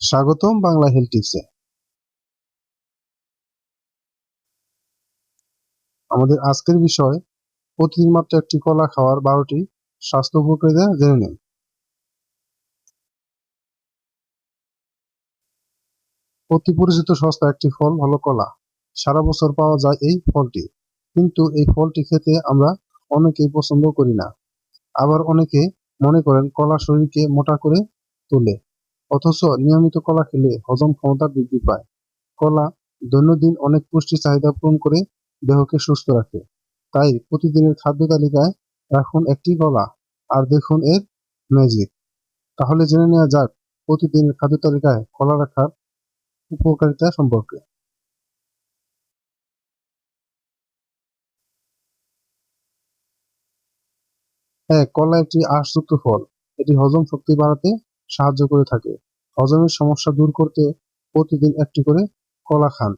স্বাগতম বাংলা হেলথ টিপসে। আমাদের আজকের বিষয় প্রতিদিন মাত্র একটি কলা খাওয়ার বারোটি স্বাস্থ্য উপকারিতা জেনে নিন অতি পরিচিত সস্তা একটি ফল হলো কলা। সারা বছর পাওয়া যায় এই ফলটি, কিন্তু এই ফলটি খেতে আমরা অনেকেই পছন্দ করি না। আবার অনেকে মনে করেন কলা শরীরকে মোটা করে তোলে। অথচ নিয়মিত কলা খেলে হজম ক্ষমতা বৃদ্ধি পায়। কলা দৈনন্দিন অনেক পুষ্টি চাহিদা পূরণ করে দেহকে সুস্থ রাখে। তাই প্রতিদিনের খাদ্য তালিকায় রাখুন একটি কলা আর দেখুন এর ম্যাজিক তাহলে জেনে নেওয়া যাক প্রতিদিনের খাদ্য তালিকায় কলা রাখার উপকারিতা সম্পর্কে। হ্যাঁ কলা একটি আঁশযুক্ত ফল। এটি হজম শক্তি বাড়াতে সাহায্য করে থাকে। হজমের সমস্যা দূর করতে প্রতিদিন একটি করে কলা খান।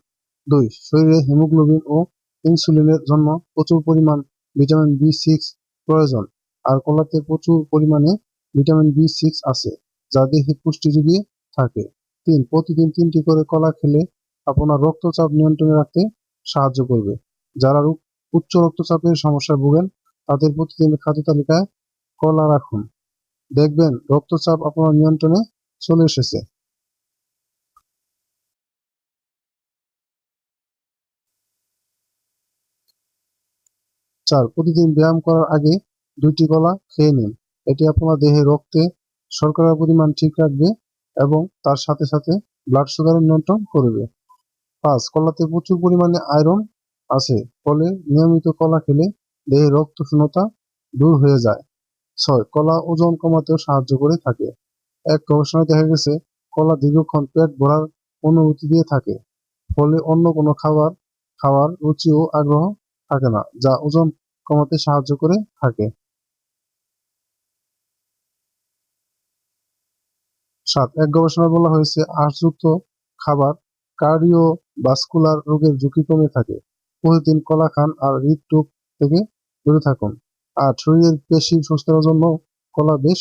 দুই, শরীরে হিমোগ্লোবিন ও ইনসুলিনের জন্য প্রচুর পরিমাণ ভিটামিন বি সিক্স প্রয়োজন। আর কলাতে প্রচুর পরিমাণে ভিটামিন বি সিক্স আছে, যা দেহে পুষ্টি যুগিয়ে থাকে। তিন, প্রতিদিন তিনটি করে কলা খেলে আপনার রক্তচাপ নিয়ন্ত্রণে রাখতে সাহায্য করবে। যারা উচ্চ রক্তচাপের সমস্যায় ভোগেন, তাদের প্রতিদিন খাদ্য তালিকায় কলা রাখুন। দেখবেন রক্তচাপ আপনার নিয়ন্ত্রণে চলে এসেছে। চার প্রতিদিন ব্যায়াম করার আগে দুইটি কলা খেয়ে নিন। এটি আপনার দেহে রক্তে শর্করার পরিমাণ ঠিক রাখবে এবং তার সাথে সাথে ব্লাড সুগারের নিয়ন্ত্রণ করবে। পাঁচ, কলাতে প্রচুর পরিমাণে আয়রন আছে, ফলে নিয়মিত কলা খেলে দেহে রক্ত শূন্যতা দূর হয়ে যায়। ছয়, কলা ওজন কমাতেও সাহায্য করে থাকে। এক গবেষণায় দেখা গেছে, কলা দীর্ঘক্ষণ পেট ভরার অনুভূতি দিয়ে থাকে, ফলে অন্য কোনো খাবার খাওয়ার রুচি ও আগ্রহ থাকে না, যা ওজন কমাতে সাহায্য করে থাকে। সাত, এক গবেষণায় বলা হয়েছে, আঁশযুক্ত খাবার কার্ডিও বাস্কুলার রোগের ঝুঁকি কমে থাকে। প্রতিদিন কলা খান আর হৃদরোগ থেকে দূরে থাকুন। আর শরীরের পেশি সুস্থতার জন্য কলা বেশ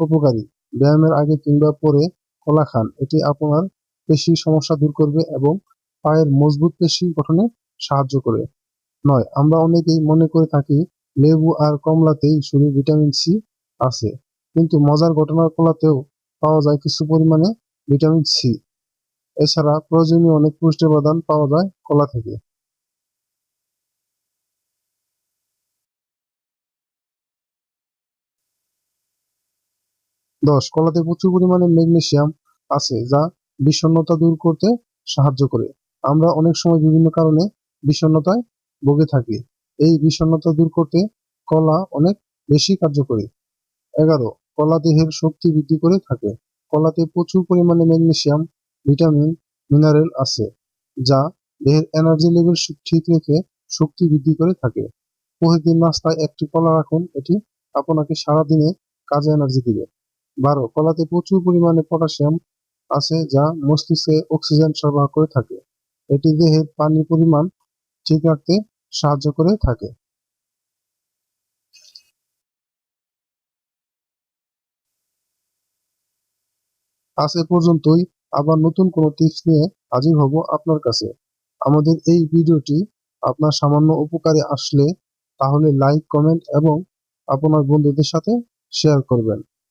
উপকারী। ব্যায়ামের আগে কিংবা পরে কলা খান, এটি আপনার পেশি সমস্যা দূর করবে এবং পায়ের মজবুত পেশি গঠনে সাহায্য করে। নয়, আমরা অনেকেই মনে করে থাকি লেবু আর কমলাতেই শুধু ভিটামিন সি আছে, কিন্তু মজার ঘটনার কলাতেও পাওয়া যায় কিছু পরিমাণে ভিটামিন সি। এছাড়া প্রয়োজনীয় অনেক পুষ্টি উপাদান পাওয়া যায় কলা থেকে। দশ, কলাতে প্রচুর পরিমাণে ম্যাগনেসিয়াম আছে যা বিষণ্ণতা দূর করতে সাহায্য করে। আমরা অনেক সময় বিভিন্ন কারণে বিষণ্ণতায় ভুগে থাকি। এই বিষণ্ণতা দূর করতে কলা অনেক বেশি কার্যকরী। এগারো, কলা দেহের শক্তি বৃদ্ধি করে থাকে। কলাতে প্রচুর পরিমাণে ম্যাগনেসিয়াম, ভিটামিন, মিনারেল আছে, যা দেহের এনার্জি লেভেল ঠিক রেখে শক্তি বৃদ্ধি করে থাকে। প্রতিদিন নাস্তায় একটি কলা রাখুন, এটি আপনাকে সারাদিনে কাজে এনার্জি দিবে। বারো, কলাতে প্রচুর পরিমাণে পটাশিয়াম আছে যা মস্তিষ্কে অক্সিজেন সরবরাহ করে থাকে। এটি দেহের পানির পরিমাণ ঠিক রাখতে সাহায্য করে থাকে। আজ এ পর্যন্তই। আবার নতুন কোনো টিপস নিয়ে হাজির হব আপনার কাছে। আমাদের এই ভিডিওটি আপনার সামান্য উপকারে আসলে তাহলে লাইক কমেন্ট এবং আপনার বন্ধুদের সাথে শেয়ার করবেন।